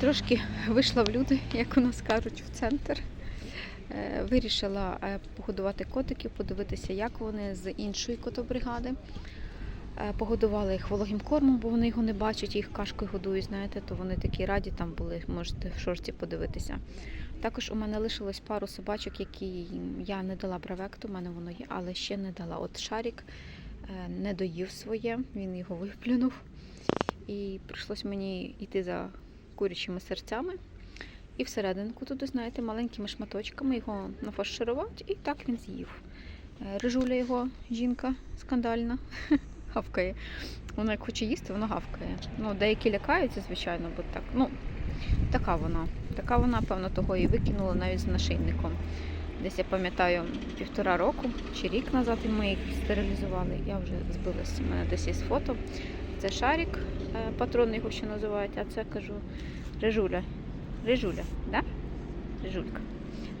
Трошки вийшла в люди, як у нас кажуть, в центр. Е, Вирішила е, погодувати котиків, подивитися, як вони з іншої котобригади. Е, Погодувала їх вологим кормом, бо вони його не бачать, їх кашкою годують, знаєте, то вони такі раді там були, можете в шорті подивитися. Також у мене лишилось пару собачок, які я не дала бравекту, у мене воно є, але ще не дала. От Шарік не доїв своє, він його виплюнув. І прийшлось мені йти за курячими серцями. І всерединку туди, знаєте, маленькими шматочками його нафарширувати, і так він з'їв. Е, Рижуля його жінка скандальна, гавкає. Вона як хоче їсти, вона гавкає. Ну, деякі лякаються, звичайно, бо так. Ну, така вона. Така вона, певно, того і викинула навіть з нашийником. Десь я пам'ятаю півтора року чи рік назад ми їх стерилізували. Я вже збилася. У мене десь є фото. Це шарик, е, патрон його ще називають, а це кажу рижуля. Рижуля, да? Рижулька.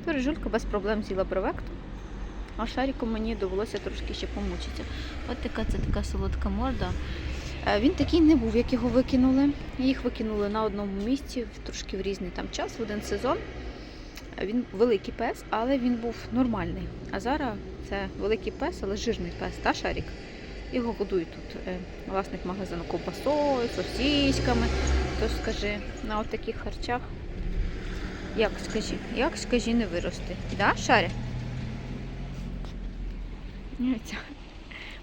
То рижулька без проблем з'їла бровекту. А шаріку мені довелося трошки ще помучитися. От така це така солодка морда. Е, Він такий не був, як його викинули. Їх викинули на одному місці, в- трошки в різний там час, в один сезон. Е, Він великий пес, але він був нормальний. А зараз це великий пес, але жирний пес, та шарік. Його годують тут е, власник магазину ковбасою, сосіськами. То скажи, на от таких харчах, як скажи, як скажи, не вирости. Да, Шаря?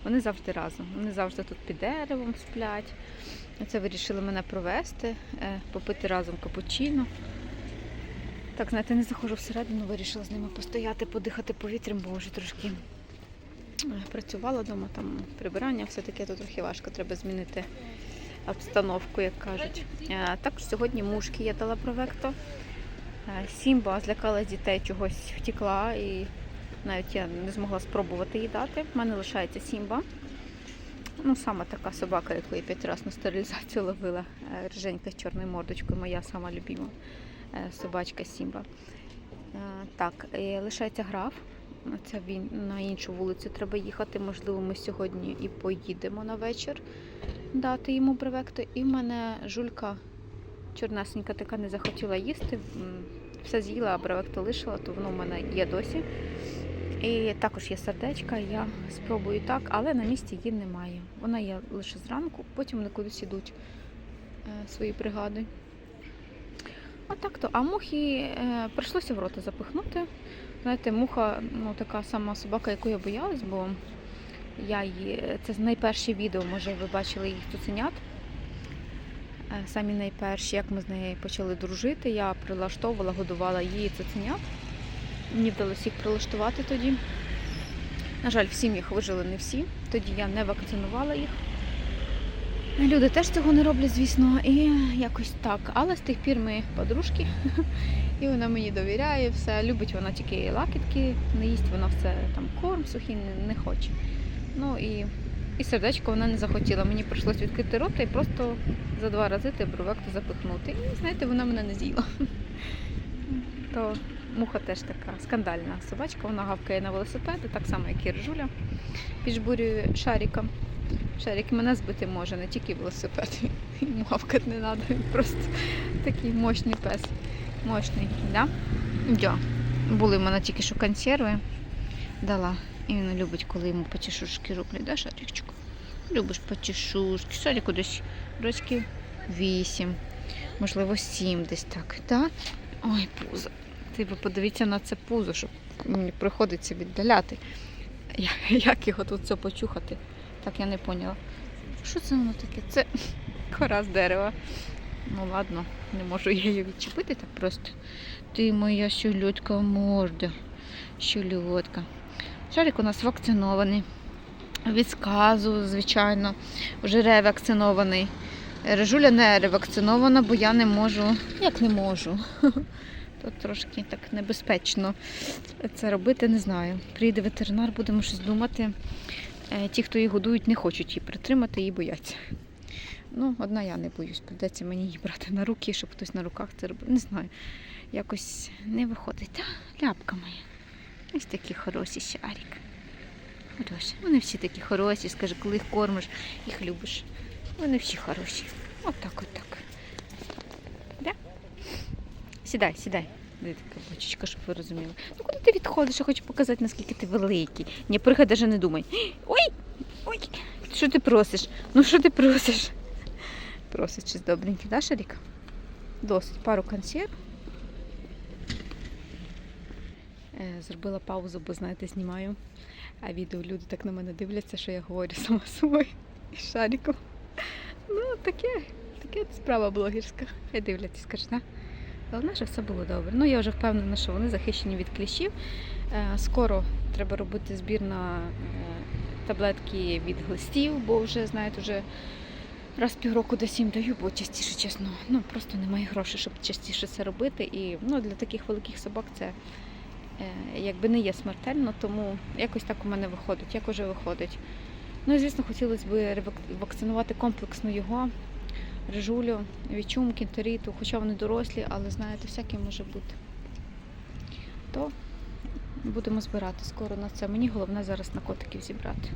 Вони завжди разом. Вони завжди тут під деревом сплять. Це вирішили мене провести, е, попити разом капучино. Так, знаєте, не заходжу всередину, вирішила з ними постояти, подихати повітрям, бо вже трошки працювала вдома, там прибирання, все таке тут трохи важко, треба змінити обстановку, як кажуть. Е, Також сьогодні мушки я дала провекто. Е, Сімба злякала дітей, чогось втекла і навіть я не змогла спробувати її дати. У мене лишається Сімба. Ну, саме така собака, яку я п'ять разів на стерилізацію ловила. Е, Риженька з чорною мордочкою, моя сама любима собачка Сімба. Так, лишається граф. Це він на іншу вулицю треба їхати. Можливо, ми сьогодні і поїдемо на вечір дати йому бревекту. І в мене жулька чорнесенька така не захотіла їсти. Все з'їла, а бревекту лишила, то воно в мене є досі. І також є сердечка, я спробую так, але на місці її немає. Вона є лише зранку, потім вони кудись ідуть е, свої бригади. А так то, а мухи е, прийшлося в рота запихнути. Знаєте, муха ну, така сама собака, яку я боялась, бо я її. Це найперші відео, може, ви бачили їх цуценят. Е, Самі найперші, як ми з нею почали дружити, я прилаштовувала, годувала її цуценят. Мені вдалося їх прилаштувати тоді. На жаль, в сім'ях вижили не всі. Тоді я не вакцинувала їх. Люди теж цього не роблять, звісно, і якось так. Але з тих пір ми подружки, і вона мені довіряє, все. Любить вона тільки лакітки, не їсть вона все там корм сухий не, хоче. Ну і, і сердечко вона не захотіла. Мені прийшлось відкрити рота і просто за два рази те бровекту запихнути. І знаєте, вона мене не з'їла. То муха теж така скандальна собачка, вона гавкає на велосипеди, так само, як і ржуля. Піджбурює шаріка. Шарик мене збити може, не тільки велосипед. Йому гавкати не треба, він просто такий мощний пес. Мощний, да? Да. Були в мене тільки що консерви. Дала. І він любить, коли йому почешушки роблять, да, Шарикчику? Любиш почешушки. Шарику десь рочків вісім, можливо, сім десь так. Да? Ой, пузо. Ти ви подивіться на це пузо, щоб мені приходиться віддаляти. Як його тут все почухати? Так я не поняла. Що це воно таке? Це кора з дерева. Ну ладно, не можу я її відчепити так просто. Ти моя щульотка морда. Щульотка. Шарик у нас вакцинований. Від сказу, звичайно, вже ревакцинований. Режуля не ревакцинована, бо я не можу. Як не можу? Тут трошки так небезпечно це робити, не знаю. Прийде ветеринар, будемо щось думати. Е, Ті, хто її годують, не хочуть її притримати, її бояться. Ну, одна я не боюсь, прийдеться мені її брати на руки, щоб хтось на руках це робив. Не знаю. Якось не виходить. Та, ляпка моя. Ось такі хороші шарик. Хороші. Вони всі такі хороші, скажи, коли їх кормиш, їх любиш. Вони всі хороші. Отак, отак. Да? сідай, сідай. Дивіться, каблучечка, щоб ви розуміли. Ну куди ти відходиш? Я хочу показати, наскільки ти великий. Ні, пригай навіть не думай. Ой! Ой! Що ти просиш? Ну що ти просиш? Просить щось добреньке, да, Шарік? Досить. Пару консерв. Е, Зробила паузу, бо знаєте, знімаю. А відео люди так на мене дивляться, що я говорю сама собою і шариком. Ну, таке, таке справа блогерська. Хай дивляться, скажуть, да? Головне, щоб все було добре. Ну, я вже впевнена, що вони захищені від кліщів. Е, Скоро треба робити збір на е, таблетки від глистів, бо вже, знаєте, вже раз півроку десь їм даю, бо частіше, чесно, ну просто немає грошей, щоб частіше це робити. І ну, для таких великих собак це е, якби не є смертельно, тому якось так у мене виходить, як уже виходить. Ну і звісно, хотілося б вакцинувати комплексно його, режулю, вічум, кінтеріту, хоча вони дорослі, але знаєте, всяке може бути. То будемо збирати скоро на це. Мені головне зараз на котиків зібрати.